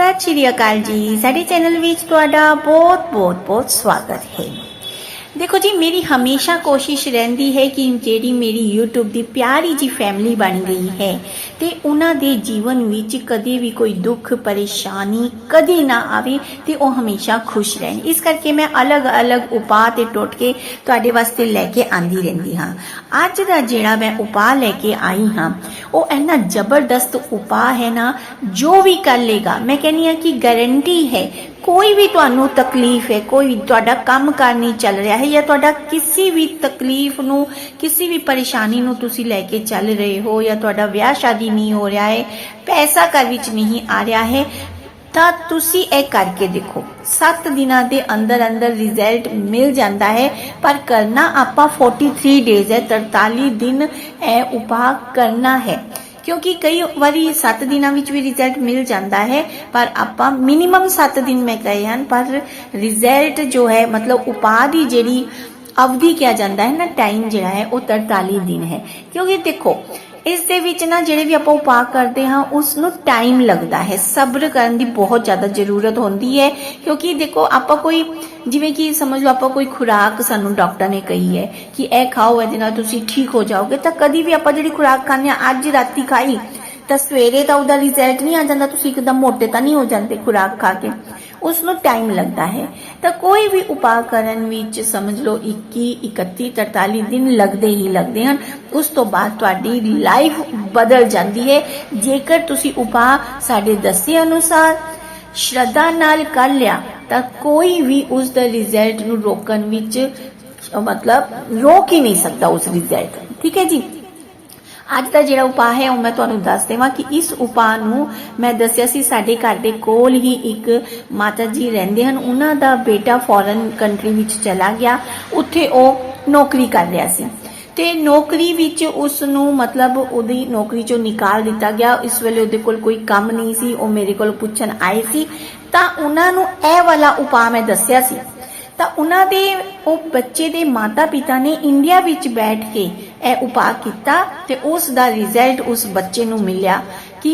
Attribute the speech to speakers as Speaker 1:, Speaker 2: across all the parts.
Speaker 1: ਸਤਿ ਸ਼੍ਰੀ ਅਕਾਲ ਜੀ। ਸਾਡੇ ਚੈਨਲ ਵਿੱਚ ਤੁਹਾਡਾ ਬਹੁਤ ਬਹੁਤ ਬਹੁਤ ਸਵਾਗਤ ਹੈ। ਦੇਖੋ ਜੀ, ਮੇਰੀ ਹਮੇਸ਼ਾ ਕੋਸ਼ਿਸ਼ ਰਹਿੰਦੀ ਹੈ ਕਿ ਜਿਹੜੀ ਮੇਰੀ YouTube ਦੀ ਪਿਆਰੀ ਜੀ ਫੈਮਿਲੀ ਬਣ ਗਈ ਹੈ ਤੇ ਉਹਨਾਂ ਦੇ ਜੀਵਨ ਵਿੱਚ ਕਦੇ ਵੀ ਕੋਈ ਦੁੱਖ, ਪਰੇਸ਼ਾਨੀ ਕਦੇ ਨਾ ਆਵੇ ਤੇ ਉਹ ਹਮੇਸ਼ਾ ਖੁਸ਼ ਰਹਿਣ। ਇਸ ਕਰਕੇ ਮੈਂ ਅਲੱਗ-ਅਲੱਗ ਉਪਾਅ ਤੇ ਟੋਟਕੇ ਤੁਹਾਡੇ ਵਾਸਤੇ ਲੈ ਕੇ ਆਂਦੀ ਰਹਿੰਦੀ ਹਾਂ। ਅੱਜ ਦਾ ਜਿਹੜਾ ਮੈਂ ਉਪਾਅ ਲੈ ਕੇ ਆਈ ਹਾਂ, ਉਹ ਇੰਨਾ ਜ਼ਬਰਦਸਤ ਉਪਾਅ ਹੈ ਨਾ, ਜੋ ਵੀ ਕਰ ਲੇਗਾ, ਮੈਂ ਕਹਿੰਨੀ ਆ ਕਿ ਗਾਰੰਟੀ ਹੈ, ਕੋਈ ਵੀ ਤੁਹਾਨੂੰ ਤਕਲੀਫ ਹੈ, ਕੋਈ ਤੁਹਾਡਾ ਕੰਮ ਕਾਰ ਨਹੀਂ ਚੱਲ ਰਿਹਾ ਹੈ ਜਾਂ ਤੁਹਾਡਾ ਕਿਸੇ ਵੀ ਤਕਲੀਫ ਨੂੰ, ਕਿਸੇ ਵੀ ਪਰੇਸ਼ਾਨੀ ਨੂੰ ਤੁਸੀਂ ਲੈ ਕੇ ਚੱਲ ਰਹੇ ਹੋ ਜਾਂ ਤੁਹਾਡਾ ਵਿਆਹ ਸ਼ਾਦੀ ਨਹੀਂ ਹੋ ਰਿਹਾ ਹੈ, ਪੈਸਾ ਘਰ ਵਿੱਚ ਨਹੀਂ ਆ ਰਿਹਾ ਹੈ, ਤਾਂ ਤੁਸੀਂ ਇਹ ਕਰਕੇ ਦੇਖੋ। 7 ਦਿਨਾਂ ਦੇ ਅੰਦਰ ਅੰਦਰ ਰਿਜ਼ਲਟ ਮਿਲ ਜਾਂਦਾ ਹੈ, ਪਰ ਕਰਨਾ ਆਪਾਂ 43 ਡੇਜ਼ ਹੈ 43 ਦਿਨ ਇਹ ਉਪਾਅ ਕਰਨਾ ਹੈ। ਕਿਉਂਕਿ ਕਈ ਵਾਰੀ 7 ਦਿਨਾਂ ਵਿੱਚ ਵੀ ਰਿਜ਼ਲਟ ਮਿਲ ਜਾਂਦਾ ਹੈ, ਪਰ ਆਪਾਂ ਮਿਨੀਮਮ 7 ਦਿਨ ਮੈਂ ਕਹੇ ਹਨ, ਪਰ ਰਿਜ਼ਲਟ ਜੋ ਹੈ, ਮਤਲਬ ਉਪਾਅ ਦੀ ਜਿਹੜੀ ਅਵਧੀ ਕਿਹਾ ਜਾਂਦਾ ਹੈ ਨਾ ਟਾਈਮ ਜਿਹੜਾ ਹੈ, ਉਹ 43 ਦਿਨ ਹੈ। ਕਿਉਂਕਿ ਦੇਖੋ ਇਸ ਦੇ ਵਿੱਚ ਨਾ ਜਿਹੜੇ ਵੀ ਆਪਾਂ ਉਪਾਅ ਕਰਦੇ ਹਾਂ ਉਸ ਨੂੰ ਟਾਈਮ ਲੱਗਦਾ ਹੈ। ਸਬਰ ਕਰਨ ਦੀ ਬਹੁਤ ਜ਼ਿਆਦਾ ਜ਼ਰੂਰਤ ਹੁੰਦੀ ਹੈ, ਕਿਉਂਕਿ ਦੇਖੋ, ਆਪਾਂ ਕੋਈ ਜਿਵੇਂ ਕਿ ਸਮਝ ਲਓ, ਆਪਾਂ ਕੋਈ ਖੁਰਾਕ ਸਾਨੂੰ ਡਾਕਟਰ ਨੇ ਕਹੀ ਹੈ ਕਿ ਇਹ ਖਾਓ, ਇਹਦੇ ਨਾਲ ਤੁਸੀਂ ਠੀਕ ਹੋ ਜਾਓਗੇ। ਤਾਂ ਕਦੀ ਵੀ ਆਪਾਂ ਜਿਹੜੀ ਖੁਰਾਕ ਖਾਂਦੇ ਹਾਂ, ਅੱਜ ਰਾਤੀ ਖਾਈ ਤਾਂ ਸਵੇਰੇ ਤਾਂ ਉਹਦਾ ਰਿਜ਼ਲਟ ਨਹੀਂ ਆ ਜਾਂਦਾ, ਤੁਸੀਂ ਇੱਕਦਮ ਮੋਟੇ ਤਾਂ ਨਹੀਂ ਹੋ ਜਾਂਦੇ ਖੁਰਾਕ ਖਾ ਕੇ। ਉਸ ਨੂੰ ਟਾਈਮ ਲੱਗਦਾ ਹੈ। ਤਾਂ ਕੋਈ ਵੀ ਉਪਾਅ ਕਰਨ ਵਿੱਚ ਸਮਝ ਲਓ 21 31 43 ਦਿਨ ਲੱਗਦੇ ਹੀ ਲੱਗਦੇ ਹਨ। ਉਸ ਤੋਂ ਬਾਅਦ ਤੁਹਾਡੀ ਲਾਈਫ ਬਦਲ ਜਾਂਦੀ ਹੈ। ਜੇਕਰ ਤੁਸੀਂ ਉਪਾਅ ਸਾਡੇ ਦੱਸੇ ਅਨੁਸਾਰ ਸ਼ਰਧਾ ਨਾਲ ਕਰ ਲਿਆ, ਤਾਂ ਕੋਈ ਵੀ ਉਸ ਦਾ ਰਿਜ਼ਲਟ ਨੂੰ ਰੋਕਣ ਵਿੱਚ ਮਤਲਬ ਰੋਕ ਹੀ ਨਹੀਂ ਸਕਦਾ ਉਸ ਰਿਜ਼ਲਟ ਠੀਕ ਹੈ ਜੀ? ਅੱਜ ਦਾ ਜਿਹੜਾ ਉਪਾਅ ਹੈ, ਉਹ ਮੈਂ ਤੁਹਾਨੂੰ ਦੱਸ ਦੇਵਾਂ ਕਿ ਇਸ ਉਪਾਅ ਨੂੰ ਮੈਂ ਦੱਸਿਆ ਸੀ, ਸਾਡੇ ਘਰ ਦੇ ਕੋਲ ਹੀ ਇੱਕ ਮਾਤਾ ਜੀ ਰਹਿੰਦੇ ਹਨ। ਉਹਨਾਂ ਦਾ ਬੇਟਾ ਫੋਰਨ ਕੰਟਰੀ ਵਿੱਚ ਚਲਾ ਗਿਆ। ਉੱਥੇ ਉਹ ਨੌਕਰੀ ਕਰ ਰਿਹਾ ਸੀ। ਤੇ ਨੌਕਰੀ ਵਿੱਚ ਉਸ ਨੂੰ ਮਤਲਬ ਉਹਦੀ ਨੌਕਰੀ ਚੋਂ ਨਿਕਾਲ ਦਿੱਤਾ ਗਿਆ। ਇਸ ਵੇਲੇ ਉਹਦੇ ਕੋਲ ਕੋਈ ਕੰਮ ਨਹੀਂ ਸੀ। ਉਹ ਮੇਰੇ ਕੋਲ ਪੁੱਛਣ ਆਏ ਸੀ। ਤਾਂ ਉਹਨਾਂ ਨੂੰ ਇਹ ਵਾਲਾ ਉਪਾਅ ਮੈਂ ਦੱਸਿਆ ਸੀ। ਤਾਂ ਉਹਨਾਂ ਦੇ, ਉਹ ਬੱਚੇ ਦੇ ਮਾਤਾ ਪਿਤਾ ਨੇ ਇੰਡੀਆ ਵਿੱਚ ਬੈਠ ਕੇ ਇਹ ਉਪਾਅ ਕੀਤਾ ਤੇ ਉਸ ਦਾ ਰਿਜ਼ਲਟ ਉਸ ਬੱਚੇ ਨੂੰ ਮਿਲਿਆ ਕਿ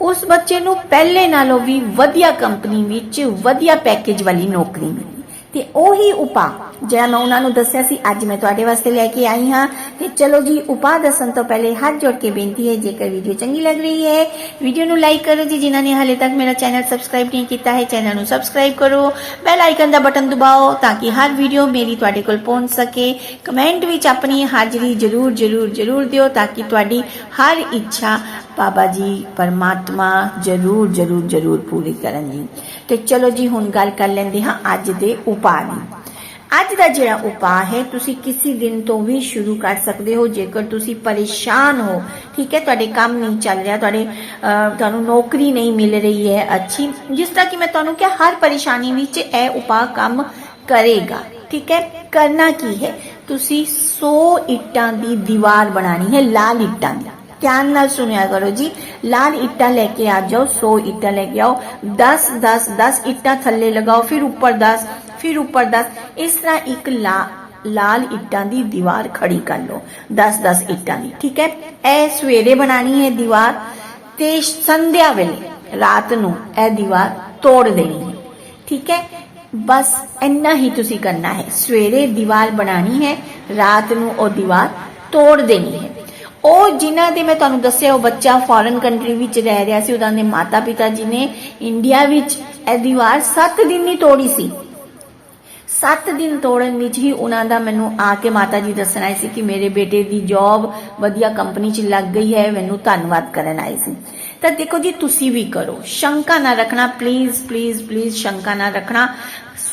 Speaker 1: ਉਸ ਬੱਚੇ ਨੂੰ ਪਹਿਲੇ ਨਾਲੋਂ ਵੀ ਵਧੀਆ ਕੰਪਨੀ ਵਿੱਚ ਵਧੀਆ ਪੈਕੇਜ ਵਾਲੀ ਨੌਕਰੀ ਮਿਲੀ। ਤੇ ਉਹੀ ਉਪਾਅ ਜਿਹੜਾ ਮੈਂ ਉਹਨਾਂ ਨੂੰ ਦੱਸਿਆ ਸੀ, ਅੱਜ ਮੈਂ ਤੁਹਾਡੇ ਵਾਸਤੇ ਲੈ ਕੇ ਆਈ ਹਾਂ। ਤੇ ਚਲੋ ਜੀ, ਉਪਾਅ ਦੱਸਣ ਤੋਂ ਪਹਿਲੇ ਹੱਥ ਜੋੜ ਕੇ ਬੇਨਤੀ ਹੈ, ਜੇਕਰ ਵੀਡੀਓ ਚੰਗੀ ਲੱਗ ਰਹੀ ਹੈ, ਵੀਡੀਓ ਨੂੰ ਲਾਈਕ ਕਰੋ ਜੀ, ਜਿਨ੍ਹਾਂ ਨੇ ਹਾਲੇ ਤੱਕ ਮੇਰਾ ਚੈਨਲ ਸਬਸਕ੍ਰਾਈਬ ਨਹੀਂ ਕੀਤਾ ਹੈ, ਚੈਨਲ ਨੂੰ ਸਬਸਕ੍ਰਾਈਬ ਕਰੋ। ਬੈਲ ਆਈਕਨ ਦਾ ਬਟਨ ਦਬਾਓ, ਤਾਂ ਕਿ ਹਰ ਵੀਡੀਓ ਮੇਰੀ ਤੁਹਾਡੇ ਕੋਲ ਪਹੁੰਚ ਸਕੇ। ਕਮੈਂਟ ਵਿੱਚ ਆਪਣੀ ਹਾਜ਼ਰੀ ਜ਼ਰੂਰ ਜ਼ਰੂਰ ਜ਼ਰੂਰ ਦਿਓ, ਤਾਂ ਕਿ ਤੁਹਾਡੀ ਹਰ ਇੱਛਾ ਬਾਬਾ ਜੀ, ਪਰਮਾਤਮਾ ਜ਼ਰੂਰ ਜ਼ਰੂਰ ਜ਼ਰੂਰ ਪੂਰੀ ਕਰਨ ਜੀ। ਤੇ ਚਲੋ ਜੀ, ਹੁਣ ਗੱਲ ਕਰ ਲੈਂਦੇ ਹਾਂ ਅੱਜ ਦੇ ਉਪਾਅ ਦੀ। ਅੱਜ ਦਾ ਜਿਹੜਾ ਉਪਾਅ ਹੈ ਤੁਸੀਂ ਕਿਸੇ ਦਿਨ ਤੋਂ ਵੀ ਸ਼ੁਰੂ ਕਰ ਸਕਦੇ ਹੋ ਜੇਕਰ ਤੁਸੀਂ ਪਰੇਸ਼ਾਨ ਹੋ। ਠੀਕ ਹੈ ਤੁਹਾਡੇ ਕੰਮ ਨਹੀਂ ਚੱਲ ਰਿਹਾ ਤੁਹਾਡੇ ਅਹ, ਤੁਹਾਨੂੰ ਨੌਕਰੀ ਨਹੀਂ ਮਿਲ ਰਹੀ ਹੈ ਅੱਛੀ। ਜਿਸ ਤਰ੍ਹਾਂ ਕਿ ਮੈਂ ਤੁਹਾਨੂੰ ਕਿਹਾ ਹਰ ਪਰੇਸ਼ਾਨੀ ਵਿੱਚ ਇਹ ਉਪਾਅ ਕੰਮ ਕਰੇਗਾ। ਠੀਕ ਹੈ ਕਰਨਾ ਕੀ ਹੈ? ਤੁਸੀਂ 100 ਇੱਟਾਂ ਦੀ ਦੀਵਾਰ ਬਣਾਣੀ ਹੈ ਲਾਲ ਇੱਟਾਂ ਦੀ। ਧਿਆਨ ਨਾਲ ਸੁਣਿਆ ਕਰੋ ਜੀ ਲਾਲ ਇੱਟਾਂ ਲੈ ਕੇ ਆ ਜਾਓ 100 ਇੱਟਾਂ ਲੈ ਕੇ ਆਓ। 10 10 10 ਇੱਟਾਂ ਥੱਲੇ ਲਗਾਓ ਫਿਰ ਉੱਪਰ 10 ਫਿਰ ਉੱਪਰ 10 ਇਸ ਤਰ੍ਹਾਂ ਇੱਕ ਲਾ, ਲਾਲ ਇੱਟਾਂ ਦੀ ਦੀਵਾਰ ਖੜੀ ਕਰ ਲਓ। 10 10 ਇੱਟਾਂ ਦੀ, ਠੀਕ ਹੈ? ਇਹ ਸਵੇਰੇ ਬਣਾਣੀ ਹੈ ਦੀਵਾਰ ਤੇ ਸੰਧਿਆ ਵੇਲੇ, ਰਾਤ ਨੂੰ ਇਹ ਦੀਵਾਰ ਤੋੜ ਦੇਣੀ ਹੈ। ਠੀਕ ਹੈ? ਬਸ ਇੰਨਾ ਹੀ ਤੁਸੀਂ ਕਰਨਾ ਹੈ। ਸਵੇਰੇ ਦੀਵਾਰ ਬਣਾਣੀ ਹੈ, ਰਾਤ ਨੂੰ ਉਹ ਦੀਵਾਰ ਤੋੜ ਦੇਣੀ ਹੈ। ਉਹ ਜਿਨ੍ਹਾਂ ਦੇ ਮੈਂ ਤੁਹਾਨੂੰ ਦੱਸਿਆ, ਉਹ ਬੱਚਾ ਫੋਰਨ ਕੰਟਰੀ ਵਿੱਚ ਰਹਿ ਰਿਹਾ ਸੀ ਉਹਦਾ ਦੇ ਮਾਤਾ ਪਿਤਾ ਜੀ ਨੇ ਇੰਡੀਆ ਵਿੱਚ ਇਹ ਦੀਵਾਰ 7 ਦਿਨ ਹੀ ਤੋੜੀ ਸੀ। 7 ਦਿਨ ਤੋੜਨ ਵਿੱਚ ਹੀ ਉਹਨਾਂ ਦਾ ਮੈਨੂੰ ਆ ਕੇ ਮਾਤਾ ਜੀ ਦੱਸਣ ਆਏ ਸੀ ਕਿ ਮੇਰੇ ਬੇਟੇ ਦੀ ਜੌਬ ਵਧੀਆ ਕੰਪਨੀ 'ਚ ਲੱਗ ਗਈ ਹੈ, ਮੈਨੂੰ ਧੰਨਵਾਦ ਕਰਨ ਆਏ ਸੀ। ਤਾਂ ਦੇਖੋ ਜੀ, ਤੁਸੀਂ ਵੀ ਕਰੋ। ਸ਼ੰਕਾ ਨਾ ਰੱਖਣਾ ਪਲੀਜ਼ ਪਲੀਜ਼ ਪਲੀਜ਼ ਸ਼ੰਕਾ ਨਾ ਰੱਖਣਾ।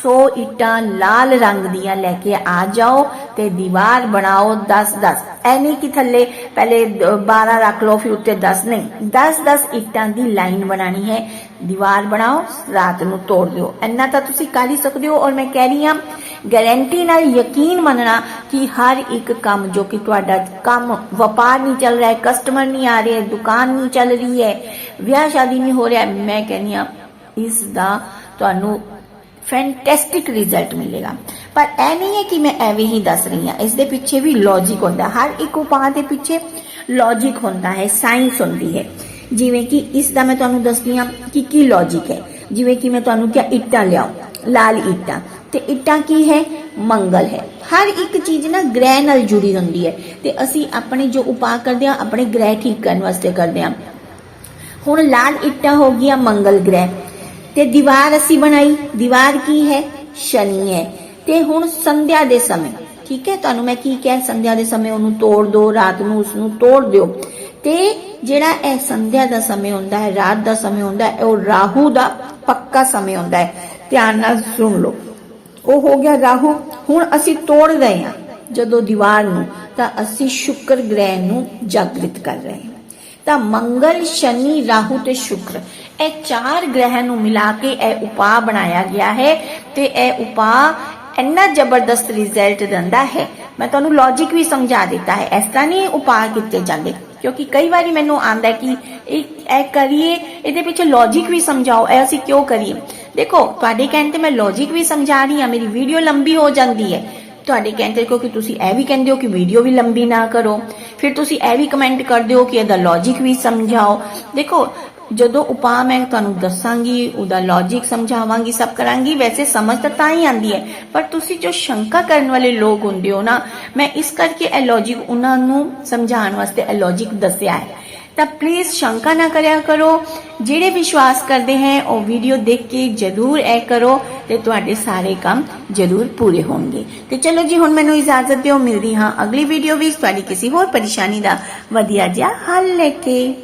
Speaker 1: ਸੋ ਇੱਟਾਂ ਲਾਲ ਰੰਗ ਦੀਆਂ ਲੈ ਕੇ ਆ ਜਾਓ ਤੇ ਦੀਵਾਰ ਬਣਾਓ 10 10 ਐ ਨਹੀਂ ਕਿ ਥੱਲੇ ਪਹਿਲੇ ਦ- 12 ਰੱਖ ਲਓ, ਫਿਰ ਉੱਤੇ 10 ਨਹੀਂ 10 10 ਇੱਟਾਂ ਦੀ ਲਾਈਨ ਬਣਾਣੀ ਹੈ। ਦੀਵਾਰ ਬਣਾਓ, ਰਾਤ ਨੂੰ ਤੋੜ ਦਿਓ। ਇੰਨਾ ਤਾਂ ਤੁਸੀਂ ਕਰ ਹੀ ਸਕਦੇ ਹੋ। ਔਰ ਮੈਂ ਕਹਿ ਰਹੀ ਹਾਂ ਗਾਰੰਟੀ ਨਾਲ ਯਕੀਨ ਮੰਨਣਾ ਕਿ ਹਰ ਇੱਕ ਕੰਮ ਜੋ ਕਿ ਤੁਹਾਡਾ ਕੰਮ ਵਪਾਰ ਨਹੀਂ ਚੱਲ ਰਿਹਾ ਹੈ ਕਸਟਮਰ ਨਹੀਂ ਆ ਰਹੇ, ਦੁਕਾਨ ਨਹੀਂ ਚੱਲ ਰਹੀ ਹੈ ਵਿਆਹ ਸ਼ਾਦੀ ਨਹੀਂ ਹੋ ਰਿਹਾ, ਮੈਂ ਕਹਿੰਦੀ ਹਾਂ, ਇਸ ਦਾ ਤੁਹਾਨੂੰ ਫੈਂਟੈਸਟਿਕ ਰਿਜ਼ਲਟ ਮਿਲੇਗਾ। ਪਰ ਇਹ ਨਹੀਂ ਹੈ ਕਿ ਮੈਂ ਐਵੇਂ ਹੀ ਦੱਸ ਰਹੀ ਹਾਂ, ਇਸ ਦੇ ਪਿੱਛੇ ਵੀ ਲੌਜੀਕ ਹੁੰਦਾ। ਹਰ ਇੱਕ ਉਪਾਅ ਦੇ ਪਿੱਛੇ ਲੌਜੀਕ ਹੁੰਦਾ ਹੈ ਸਾਇੰਸ ਹੁੰਦੀ ਹੈ। ਜਿਵੇਂ ਕਿ ਇਸ ਦਾ ਮੈਂ ਤੁਹਾਨੂੰ ਦੱਸਦੀ ਹਾਂ ਕਿ ਕੀ ਲੌਜੀਕ ਹੈ। ਜਿਵੇਂ ਕਿ ਮੈਂ ਤੁਹਾਨੂੰ ਕਿਹਾ, ਇੱਟਾਂ ਲਿਆਓ, ਲਾਲ ਇੱਟਾਂ। ਤੇ ਇੱਟਾਂ ਕੀ ਹੈ? ਮੰਗਲ ਹੈ। ਹਰ ਇੱਕ ਚੀਜ਼ ਨਾ ਗ੍ਰਹਿ ਨਾਲ ਜੁੜੀ ਹੁੰਦੀ ਹੈ। ਤੇ ਅਸੀਂ ਆਪਣੇ ਜੋ ਉਪਾਅ ਕਰਦੇ ਹਾਂ, ਆਪਣੇ ਗ੍ਰਹਿ ਠੀਕ ਕਰਨ ਵਾਸਤੇ ਕਰਦੇ ਹਾਂ। ਹੁਣ ਲਾਲ ਇੱਟਾਂ ਹੋ ਗਈਆਂ ਮੰਗਲ ਗ੍ਰਹਿ। ਤੇ ਦੀਵਾਰ ਅਸੀਂ ਬਣਾਈ। ਦੀਵਾਰ ਕੀ ਹੈ? ਸ਼ਨੀ ਹੈ। ਤੇ ਹੁਣ ਸੰਧਿਆ ਦੇ ਸਮੇਂ। ਠੀਕ ਹੈ? ਤੁਹਾਨੂੰ ਮੈਂ ਕੀ ਕਿਹਾ? ਸੰਧਿਆ ਦੇ ਸਮੇਂ ਉਹਨੂੰ ਤੋੜ ਦਿਓ, ਰਾਤ ਨੂੰ ਉਸ ਨੂੰ ਤੋੜ ਦਿਓ। ਤੇ ਜਿਹੜਾ ਇਹ ਸੰਧਿਆ ਦਾ ਸਮੇਂ ਹੁੰਦਾ ਹੈ, ਰਾਤ ਦਾ ਸਮੇਂ ਹੁੰਦਾ ਹੈ, ਉਹ ਰਾਹੂ ਦਾ ਪੱਕਾ ਸਮੇਂ ਹੁੰਦਾ ਹੈ। ਧਿਆਨ ਨਾਲ ਸੁਣ ਲਓ। ਉਹ ਹੋ ਗਿਆ ਰਾਹੂ। ਹੁਣ ਅਸੀਂ ਤੋੜ ਰਹੇ ਹਾਂ। ਜਦੋਂ ਦੀਵਾਰ ਨੂੰ, ਤਾਂ ਅਸੀਂ ਸ਼ੁਕਰ ਗ੍ਰਹਿ ਨੂੰ ਜਾਗ੍ਰਿਤ ਕਰ ਰਹੇ ਹਾਂ। ਤਾਂ ਮੰਗਲ, ਸ਼ਨੀ, ਰਾਹੂ ਤੇ ਸ਼ੁਕਰ। ਇਹ ਚਾਰ ਗ੍ਰਹਿ ਨੂੰ ਮਿਲਾ ਕੇ ਇਹ ਉਪਾਅ ਬਣਾਇਆ ਗਿਆ ਹੈ ਤੇ ਇਹ ਉਪਾਅ ਇੰਨਾ ਜ਼ਬਰਦਸਤ ਰਿਜ਼ਲਟ ਦਿੰਦਾ ਹੈ। ਮੈਂ ਤੁਹਾਨੂੰ ਲੌਜੀਕ ਵੀ ਸਮਝਾ ਦਿੱਤਾ ਹੈ। ਇਸ ਤਰ੍ਹਾਂ ਨਹੀਂ ਉਪਾਅ ਕੀਤੇ ਜਾਂਦੇ। ਕਿਉਂਕਿ ਕਈ ਵਾਰੀ ਮੈਨੂੰ ਆਂਦਾ ਕਿ ਇਹ ਕਰੀਏ, ਇਹਦੇ ਪਿੱਛੇ ਲੌਜੀਕ ਵੀ ਸਮਝਾਓ, ਇਹ ਅਸੀਂ ਕਿਉਂ ਕਰੀਏ? ਦੇਖੋ, ਤੁਹਾਡੇ ਕਹਿਣ ਤੇ ਮੈਂ ਲੌਜੀਕ ਵੀ ਸਮਝਾ ਰਹੀ ਹਾਂ, ਮੇਰੀ ਵੀਡੀਓ ਲੰਬੀ ਹੋ ਜਾਂਦੀ ਹੈ। ਤੁਹਾਡੇ ਕਹਿੰਦੇ ਕਿਉਂਕਿ ਤੁਸੀਂ ਇਹ ਵੀ ਕਹਿੰਦੇ ਹੋ ਕਿ ਵੀਡੀਓ ਵੀ ਲੰਬੀ ਨਾ ਕਰੋ। ਫਿਰ ਤੁਸੀਂ ਇਹ ਵੀ ਕਮੈਂਟ ਕਰਦੇ ਹੋ ਕਿ ਇਹਦਾ ਲੌਜੀਕ ਵੀ ਸਮਝਾਓ। ਦੇਖੋ, ਜਦੋਂ ਉਪਾਅ ਮੈਂ ਤੁਹਾਨੂੰ ਦੱਸਾਂਗੀ, ਉਹਦਾ ਲੌਜੀਕ ਸਮਝਾਵਾਂਗੀ, ਸਭ ਕਰਾਂਗੀ, ਵੈਸੇ ਸਮਝ ਤਾਂ ਤਾਂ ਹੀ ਆਂਦੀ ਹੈ। ਪਰ ਤੁਸੀਂ ਜੋ ਸ਼ੰਕਾ ਕਰਨ ਵਾਲੇ ਲੋਕ ਹੁੰਦੇ ਹੋ ਨਾ, ਮੈਂ ਇਸ ਕਰਕੇ ਇਹ ਲੌਜੀਕ ਉਹਨਾਂ ਨੂੰ ਸਮਝਾਉਣ ਵਾਸਤੇ ਇਹ ਲੌਜੀਕ ਦੱਸਿਆ ਹੈ। ਤਾਂ ਪਲੀਜ਼ ਸ਼ੰਕਾ ਨਾ ਕਰਿਆ ਕਰੋ। ਜਿਹੜੇ ਵਿਸ਼ਵਾਸ ਕਰਦੇ ਹੈ, ਉਹ ਵੀਡੀਓ ਦੇਖ ਕੇ ਜਰੂਰ ਇਹ ਕਰੋ ਤੇ ਤੁਹਾਡੇ ਸਾਰੇ ਕੰਮ ਜਰੂਰ ਪੂਰੇ ਹੋਣਗੇ। ਤੇ ਚਲੋ ਜੀ, ਹੁਣ ਮੈਨੂੰ ਇਜਾਜ਼ਤ ਦਿਓ, ਮਿਲਦੀ ਹਾਂ ਅਗਲੀ ਵੀਡੀਓ ਵਿੱਚ। ਤੁਹਾਡੀ ਕਿਸੇ ਹੋਰ ਪਰੇਸ਼ਾਨੀ ਦਾ ਵਧੀਆ ਜਿਹਾ ਹੱਲ ਲੈ ਕੇ।